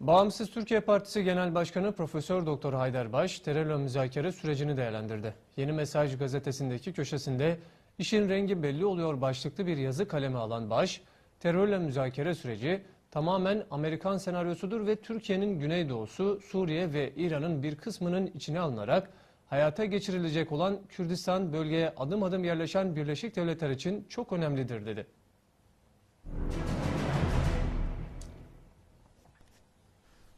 Bağımsız Türkiye Partisi Genel Başkanı Profesör Doktor Haydar Baş terörle müzakere sürecini değerlendirdi. Yeni Mesaj gazetesindeki köşesinde işin rengi belli oluyor başlıklı bir yazı kaleme alan Baş, terörle müzakere süreci tamamen Amerikan senaryosudur ve Türkiye'nin güneydoğusu, Suriye ve İran'ın bir kısmının içine alınarak hayata geçirilecek olan Kürdistan bölgeye adım adım yerleşen Birleşik Devletler için çok önemlidir dedi.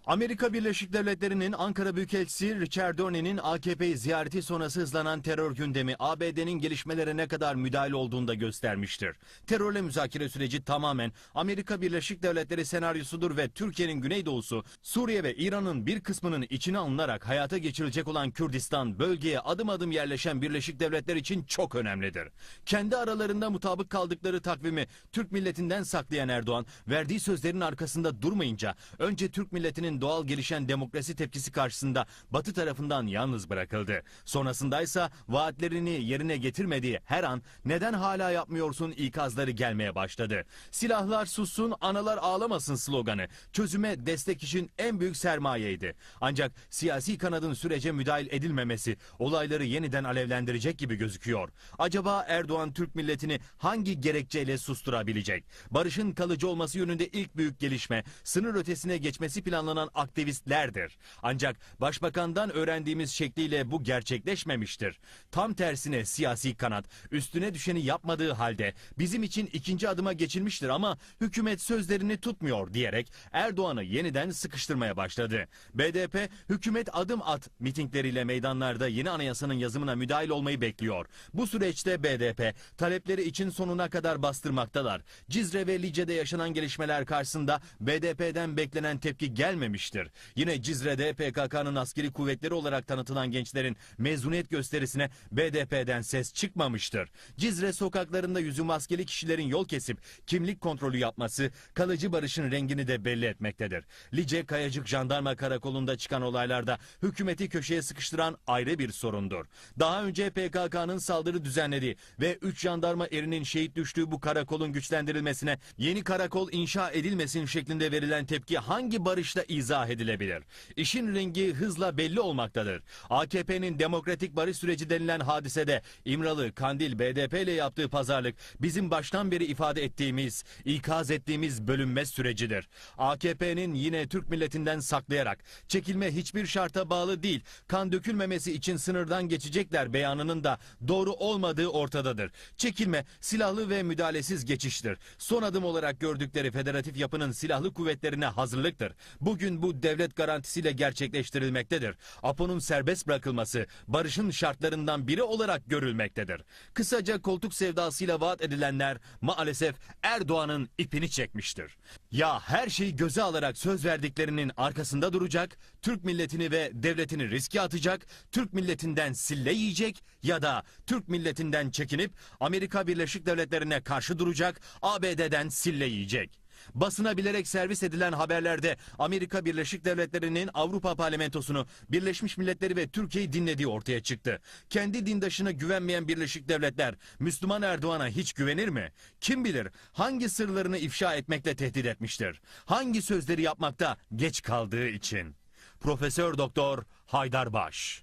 Amerika Birleşik Devletleri'nin Ankara Büyükelçisi Richard Dorney'nin AKP'yi ziyareti sonrası hızlanan terör gündemi ABD'nin gelişmelere ne kadar müdahil olduğunu da göstermiştir. Terörle müzakere süreci tamamen Amerika Birleşik Devletleri senaryosudur ve Türkiye'nin güneydoğusu, Suriye ve İran'ın bir kısmının içine alınarak hayata geçirilecek olan Kürdistan bölgeye adım adım yerleşen Birleşik Devletler için çok önemlidir. Kendi aralarında mutabık kaldıkları takvimi Türk milletinden saklayan Erdoğan, verdiği sözlerin arkasında durmayınca önce Türk milletinin doğal gelişen demokrasi tepkisi karşısında Batı tarafından yalnız bırakıldı. Sonrasındaysa vaatlerini yerine getirmediği her an neden hala yapmıyorsun ikazları gelmeye başladı. Silahlar sussun, analar ağlamasın sloganı çözüme destek için en büyük sermayeydi. Ancak siyasi kanadın sürece müdahil edilmemesi olayları yeniden alevlendirecek gibi gözüküyor. Acaba Erdoğan Türk milletini hangi gerekçeyle susturabilecek? Barışın kalıcı olması yönünde ilk büyük gelişme sınır ötesine geçmesi planlanan aktivistlerdir. Ancak başbakandan öğrendiğimiz şekliyle bu gerçekleşmemiştir. Tam tersine siyasi kanat üstüne düşeni yapmadığı halde bizim için ikinci adıma geçilmiştir ama hükümet sözlerini tutmuyor diyerek Erdoğan'ı yeniden sıkıştırmaya başladı. BDP hükümet adım at mitingleriyle meydanlarda yeni anayasanın yazımına müdahil olmayı bekliyor. Bu süreçte BDP talepleri için sonuna kadar bastırmaktalar. Cizre ve Lice'de yaşanan gelişmeler karşısında BDP'den beklenen tepki gelmemiştir. Yine Cizre'de PKK'nın askeri kuvvetleri olarak tanıtılan gençlerin mezuniyet gösterisine BDP'den ses çıkmamıştır. Cizre sokaklarında yüzü maskeli kişilerin yol kesip kimlik kontrolü yapması kalıcı barışın rengini de belli etmektedir. Lice Kayacık Jandarma Karakolu'nda çıkan olaylarda hükümeti köşeye sıkıştıran ayrı bir sorundur. Daha önce PKK'nın saldırı düzenlediği ve 3 jandarma erinin şehit düştüğü bu karakolun güçlendirilmesine yeni karakol inşa edilmesin şeklinde verilen tepki hangi barışla izah edilebilir? İşin rengi hızla belli olmaktadır. AKP'nin demokratik barış süreci denilen hadisede İmralı, Kandil, BDP ile yaptığı pazarlık bizim baştan beri ifade ettiğimiz, ikaz ettiğimiz bölünmez sürecidir. AKP'nin yine Türk milletinden saklayarak çekilme hiçbir şarta bağlı değil, kan dökülmemesi için sınırdan geçecekler beyanının da doğru olmadığı ortadadır. Çekilme silahlı ve müdahalesiz geçiştir. Son adım olarak gördükleri federatif yapının silahlı kuvvetlerine hazırlıktır. Bugün bu devlet garantisiyle gerçekleştirilmektedir. APO'nun serbest bırakılması barışın şartlarından biri olarak görülmektedir. Kısaca koltuk sevdasıyla vaat edilenler maalesef Erdoğan'ın ipini çekmiştir. Ya her şeyi göze alarak söz verdiklerinin arkasında duracak, Türk milletini ve devletini riske atacak, Türk milletinden sille yiyecek ya da Türk milletinden çekinip Amerika Birleşik Devletleri'ne karşı duracak, ABD'den sille yiyecek. Basına bilerek servis edilen haberlerde Amerika Birleşik Devletleri'nin Avrupa Parlamentosu'nu, Birleşmiş Milletleri ve Türkiye'yi dinlediği ortaya çıktı. Kendi dindaşına güvenmeyen Birleşik Devletler Müslüman Erdoğan'a hiç güvenir mi? Kim bilir hangi sırlarını ifşa etmekle tehdit etmiştir? Hangi sözleri yapmakta geç kaldığı için? Profesör Doktor Haydar Baş